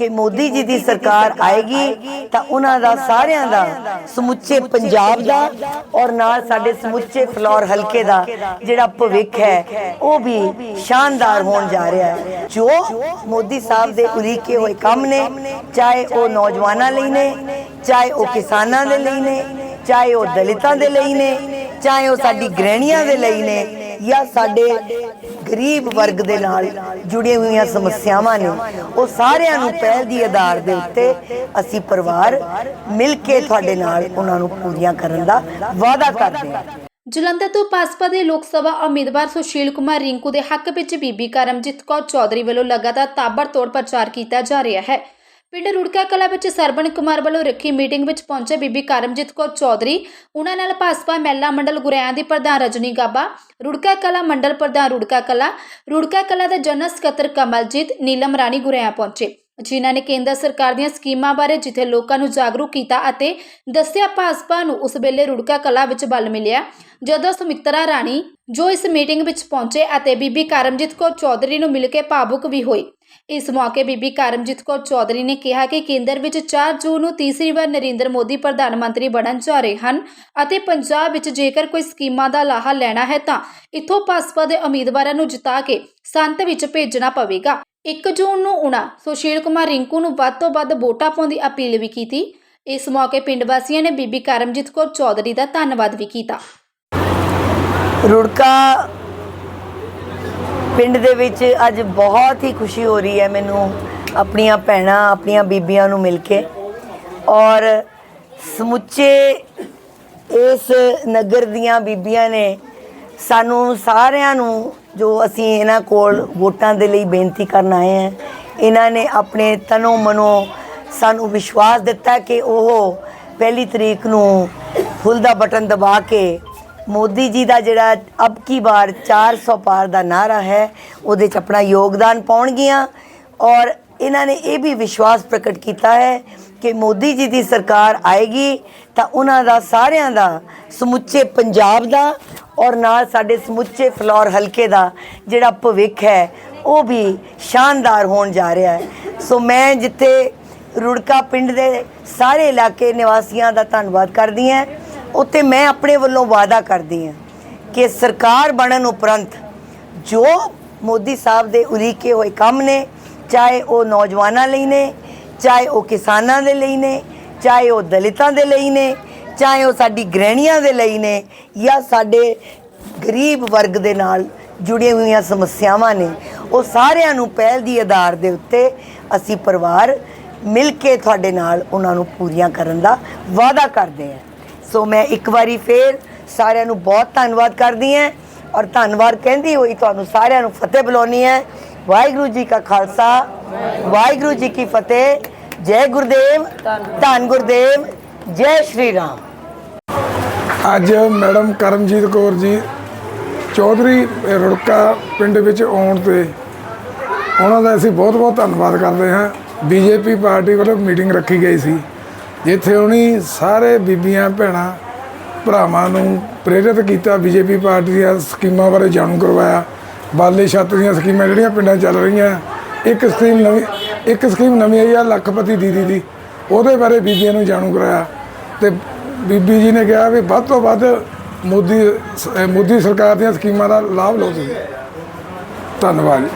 ਕਿ ਮੋਦੀ ਜੀ ਦੀ ਸਰਕਾਰ ਆਏਗੀ ਤਾਂ ਉਹਨਾਂ ਦਾ ਸਾਰਿਆਂ ਦਾ ਸਮੁੱਚੇ ਪੰਜਾਬ ਦਾ ਔਰ ਨਾਲ ਸਾਡੇ ਸਮੁੱਚੇ ਫਲੋਰ ਹਲਕੇ ਦਾ ਜਿਹੜਾ ਭਵਿੱਖ ਹੈ, ਉਹ ਵੀ ਸ਼ਾਨਦਾਰ ਹੋਣ ਜਾ ਰਿਹਾ ਹੈ। ਜੋ ਮੋਦੀ ਸਾਹਿਬ ਦੇ ਉਲੀਕੇ ਹੋਏ ਕੰਮ ਨੇ, ਚਾਹੇ ਉਹ ਨੌਜਵਾਨਾਂ ਲਈ ਨੇ, ਚਾਹੇ ਉਹ ਕਿਸਾਨਾਂ ਦੇ ਲਈ ਨੇ, ਚਾਹੇ ਉਹ ਦਲਿਤਾਂ ਦੇ ਲਈ ਨੇ, ਚਾਹੇ ਉਹ ਸਾਡੀ ਗ੍ਰਹਿਣੀਆਂ ਦੇ ਲਈ ਨੇ ਜਾਂ ਸਾਡੇ ਗਰੀਬ ਵਰਗ ਦੇ ਨਾਲ ਜੁੜੀਆਂ ਹੋਈਆਂ ਸਮੱਸਿਆਵਾਂ ਨੇ, ਉਹ ਸਾਰਿਆਂ ਨੂੰ ਪਹਿਲ ਦੀ ਆਧਾਰ ਦੇ ਉੱਤੇ ਅਸੀਂ ਪਰਿਵਾਰ ਮਿਲ ਕੇ ਤੁਹਾਡੇ ਨਾਲ ਉਹਨਾਂ ਨੂੰ ਪੂਰੀਆਂ ਕਰਨ ਦਾ ਵਾਅਦਾ ਕਰਦੇ ਹਾਂ। ਜਲੰਧਰ ਤੋਂ ਭਾਜਪਾ ਦੇ ਲੋਕ ਸਭਾ ਉਮੀਦਵਾਰ ਸੁਸ਼ੀਲ ਕੁਮਾਰ ਰਿੰਕੂ ਦੇ ਹੱਕ ਵਿੱਚ ਬੀਬੀ ਕਰਮਜੀਤ ਕੌਰ ਚੌਧਰੀ ਵੱਲੋਂ ਲਗਾਤਾਰ ਤਾਬੜਤੋੜ ਪ੍ਰਚਾਰ ਕੀਤਾ ਜਾ ਰਿਹਾ ਹੈ। ਪਿੰਡ ਰੁੜਕਾ ਕਲਾ ਵਿੱਚ ਸਰਬਣ ਕੁਮਾਰ ਵੱਲੋਂ ਰੱਖੀ ਮੀਟਿੰਗ ਵਿੱਚ ਪਹੁੰਚੇ ਬੀਬੀ ਕਰਮਜੀਤ ਕੌਰ ਚੌਧਰੀ, ਉਹਨਾਂ ਨਾਲ ਭਾਜਪਾ ਮਹਿਲਾ ਮੰਡਲ ਗੁਰਿਆਂ ਦੀ ਪ੍ਰਧਾਨ ਰਜਨੀ ਗਾਬਾ, ਰੁੜਕਾ ਕਲਾ ਮੰਡਲ ਪ੍ਰਧਾਨ ਰੁੜਕਾ ਕਲਾ ਰੁੜਕਾ ਕਲਾ ਦੇ ਜਨਰਲ ਸਕੱਤਰ ਕਮਲਜੀਤ, ਨੀਲਮ ਰਾਣੀ ਗੁਰਿਆਂ ਪਹੁੰਚੇ, ਜਿਨ੍ਹਾਂ ਨੇ ਕੇਂਦਰ ਸਰਕਾਰ ਦੀਆਂ ਸਕੀਮਾਂ ਬਾਰੇ ਜਿੱਥੇ ਲੋਕਾਂ ਨੂੰ ਜਾਗਰੂਕ ਕੀਤਾ ਅਤੇ ਦੱਸਿਆ ਭਾਜਪਾ ਨੂੰ ਉਸ ਵੇਲੇ ਰੁੜਕਾ ਕਲਾ ਵਿੱਚ ਬਲ ਮਿਲਿਆ। ਜਦੋਂ ਸੁਮਿਤਰਾ ਰਾਣੀ ਜੋ ਇਸ ਮੀਟਿੰਗ ਵਿੱਚ ਪਹੁੰਚੇ ਅਤੇ ਬੀਬੀ ਕਰਮਜੀਤ ਕੌਰ ਚੌਧਰੀ ਨੂੰ ਮਿਲ ਕੇ ਭਾਵੁਕ ਵੀ ਹੋਈ ਇਸ ਮੌਕੇ ਬੀਬੀ ਕਰਮਜੀਤ ਕੌਰ ਚੌਧਰੀ ਨੇ ਕਿਹਾ ਕਿ ਕੇਂਦਰ ਵਿੱਚ 4 ਜੂਨ ਨੂੰ ਤੀਸਰੀ ਵਾਰ ਨਰਿੰਦਰ ਮੋਦੀ ਪ੍ਰਧਾਨ ਮੰਤਰੀ ਬਣਨ ਜਾ ਰਹੇ ਹਨ ਅਤੇ ਪੰਜਾਬ ਵਿੱਚ ਜੇਕਰ ਕੋਈ ਸਕੀਮਾਂ ਦਾ ਲਾਹਾ ਲੈਣਾ ਹੈ ਤਾਂ ਇੱਥੋਂ ਭਾਜਪਾ ਦੇ ਉਮੀਦਵਾਰਾਂ ਨੂੰ ਜਿਤਾ ਕੇ ਸੰਤ ਵਿੱਚ ਭੇਜਣਾ ਪਵੇਗਾ। 1 ਜੂਨ ਨੂੰ ਉਣਾ, ਸੁਸ਼ੀਲ ਕੁਮਾਰ ਰਿੰਕੂ ਨੂੰ ਵੱਧ ਤੋਂ ਵੱਧ ਵੋਟਾਂ ਪਾਉਣ ਦੀ ਅਪੀਲ ਵੀ ਕੀਤੀ। ਇਸ ਮੌਕੇ ਪਿੰਡ ਵਾਸੀਆਂ ਨੇ ਬੀਬੀ ਕਰਮਜੀਤ ਕੌਰ ਚੌਧਰੀ ਦਾ ਧੰਨਵਾਦ ਵੀ ਕੀਤਾ। ਰੁੜਕਾ ਪਿੰਡ ਦੇ ਵਿੱਚ ਅੱਜ ਬਹੁਤ ਹੀ ਖੁਸ਼ੀ ਹੋ ਰਹੀ ਹੈ ਮੈਨੂੰ ਆਪਣੀਆਂ ਭੈਣਾਂ, ਆਪਣੀਆਂ ਬੀਬੀਆਂ ਨੂੰ ਮਿਲ ਕੇ। ਔਰ ਸਮੁੱਚੇ ਇਸ ਨਗਰ ਦੀਆਂ ਬੀਬੀਆਂ ਨੇ ਸਾਨੂੰ ਸਾਰਿਆਂ ਨੂੰ ਜੋ ਅਸੀਂ ਇਹਨਾਂ ਕੋਲ ਵੋਟਾਂ ਦੇ ਲਈ ਬੇਨਤੀ ਕਰਨ ਆਏ ਹਾਂ, ਇਹਨਾਂ ਨੇ ਆਪਣੇ ਤਨੋਂ ਮਨੋਂ ਸਾਨੂੰ ਵਿਸ਼ਵਾਸ ਦਿੱਤਾ ਕਿ ਉਹ ਪਹਿਲੀ ਤਰੀਕ ਨੂੰ ਫੁੱਲ ਦਾ ਬਟਨ ਦਬਾ ਕੇ ਮੋਦੀ ਜੀ ਦਾ ਜਿਹੜਾ ਅਬ ਕੀ ਵਾਰ 400 ਪਾਰ ਦਾ ਨਾਰਾ ਹੈ, ਉਹਦੇ ਚ ਆਪਣਾ ਯੋਗਦਾਨ ਪਾਉਣਗੀਆਂ। ਔਰ ਇਹਨਾਂ ਨੇ ਇਹ ਵੀ ਵਿਸ਼ਵਾਸ ਪ੍ਰਗਟ ਕੀਤਾ ਹੈ ਕਿ ਮੋਦੀ ਜੀ ਦੀ ਸਰਕਾਰ ਆਏਗੀ ਤਾਂ ਉਹਨਾਂ ਦਾ ਸਾਰਿਆਂ ਦਾ ਸਮੁੱਚੇ ਪੰਜਾਬ ਦਾ ਔਰ ਨਾਲ ਸਾਡੇ ਸਮੁੱਚੇ ਫਲੋਰ ਹਲਕੇ ਦਾ ਜਿਹੜਾ ਭਵਿੱਖ ਹੈ, ਉਹ ਵੀ ਸ਼ਾਨਦਾਰ ਹੋਣ ਜਾ ਰਿਹਾ ਹੈ। ਸੋ ਮੈਂ ਜਿੱਥੇ ਰੁੜਕਾ ਪਿੰਡ ਦੇ ਸਾਰੇ ਇਲਾਕੇ ਨਿਵਾਸੀਆਂ ਦਾ ਧੰਨਵਾਦ ਕਰਦੀ ਹਾਂ। ਉੱਤੇ ਮੈਂ ਆਪਣੇ ਵੱਲੋਂ ਵਾਅਦਾ ਕਰਦੀ ਹਾਂ ਕਿ ਸਰਕਾਰ ਬਣਨ ਉਪਰੰਤ ਜੋ ਮੋਦੀ ਸਾਹਿਬ ਦੇ ਉਲੀਕੇ ਹੋਏ ਕੰਮ ਨੇ, ਚਾਹੇ ਉਹ ਨੌਜਵਾਨਾਂ ਲਈ ਨੇ, ਚਾਹੇ ਉਹ ਕਿਸਾਨਾਂ ਦੇ ਲਈ ਨੇ, ਚਾਹੇ ਉਹ ਦਲਿਤਾਂ ਦੇ ਲਈ ਨੇ, ਚਾਹੇ ਉਹ ਸਾਡੀ ਗ੍ਰਹਿਣੀਆਂ ਦੇ ਲਈ ਨੇ ਜਾਂ ਸਾਡੇ ਗਰੀਬ ਵਰਗ ਦੇ ਨਾਲ ਜੁੜੀਆਂ ਹੋਈਆਂ ਸਮੱਸਿਆਵਾਂ ਨੇ, ਉਹ ਸਾਰਿਆਂ ਨੂੰ ਪਹਿਲ ਦੀ ਆਧਾਰ ਦੇ ਉੱਤੇ ਅਸੀਂ ਪਰਿਵਾਰ ਮਿਲ ਕੇ ਤੁਹਾਡੇ ਨਾਲ ਉਹਨਾਂ ਨੂੰ ਪੂਰੀਆਂ ਕਰਨ ਦਾ ਵਾਅਦਾ ਕਰਦੇ ਹਾਂ। ਸੋ ਮੈਂ ਇੱਕ ਵਾਰੀ ਫੇਰ ਸਾਰਿਆਂ ਨੂੰ ਬਹੁਤ ਧੰਨਵਾਦ ਕਰਦੀ ਹਾਂ ਔਰ ਧੰਨਵਾਦ ਕਹਿੰਦੀ ਹੋਈ ਤੁਹਾਨੂੰ ਸਾਰਿਆਂ ਨੂੰ ਫਤਿਹ ਬੁਲਾਉਣੀ ਹੈ। ਵਾਹਿਗੁਰੂ ਜੀ ਕਾ ਖਾਲਸਾ, ਵਾਹਿਗੁਰੂ ਜੀ ਕੀ ਫਤਿਹ। ਜੈ ਗੁਰਦੇਵ, ਧੰਨ ਗੁਰਦੇਵ, ਜੈ ਸ਼੍ਰੀ ਰਾਮ। ਅੱਜ ਮੈਡਮ ਕਰਮਜੀਤ ਕੌਰ ਜੀ ਚੌਧਰੀ ਰੁੜਕਾ ਪਿੰਡ ਵਿੱਚ ਆਉਣ ਤੇ ਉਹਨਾਂ ਦਾ ਅਸੀਂ ਬਹੁਤ ਬਹੁਤ ਧੰਨਵਾਦ ਕਰਦੇ ਹਾਂ। ਬੀਜੇਪੀ ਪਾਰਟੀ ਵੱਲੋਂ ਮੀਟਿੰਗ ਰੱਖੀ ਗਈ ਸੀ। ਜਿੱਥੇ ਉਹਨੇ ਸਾਰੇ ਬੀਬੀਆਂ, ਭੈਣਾਂ, ਭਰਾਵਾਂ ਨੂੰ ਪ੍ਰੇਰਿਤ ਕੀਤਾ, ਬੀਜੇਪੀ ਪਾਰਟੀ ਦੀਆਂ ਸਕੀਮਾਂ ਬਾਰੇ ਜਾਣੂ ਕਰਵਾਇਆ। ਬਾਲੇ ਛੱਤ ਦੀਆਂ ਸਕੀਮਾਂ ਜਿਹੜੀਆਂ ਪਿੰਡਾਂ 'ਚ ਚੱਲ ਰਹੀਆਂ। ਇੱਕ ਸਕੀਮ ਨਵੀਂ, ਇੱਕ ਸਕੀਮ ਨਵੀਂ ਆਈ ਆ ਲੱਖਪਤੀ ਦੀਦੀ ਦੀ। ਉਹਦੇ ਬਾਰੇ ਬੀਬੀਆਂ ਨੂੰ ਜਾਣੂ ਕਰਾਇਆ। ਤੇ ਬੀਬੀ ਜੀ ਨੇ ਕਿਹਾ ਵੀ ਵੱਧ ਤੋਂ ਵੱਧ ਮੋਦੀ ਮੋਦੀ ਸਰਕਾਰ ਦੀਆਂ ਸਕੀਮਾਂ ਦਾ ਲਾਭ ਲਓ ਤੁਸੀਂ। ਧੰਨਵਾਦ ਜੀ।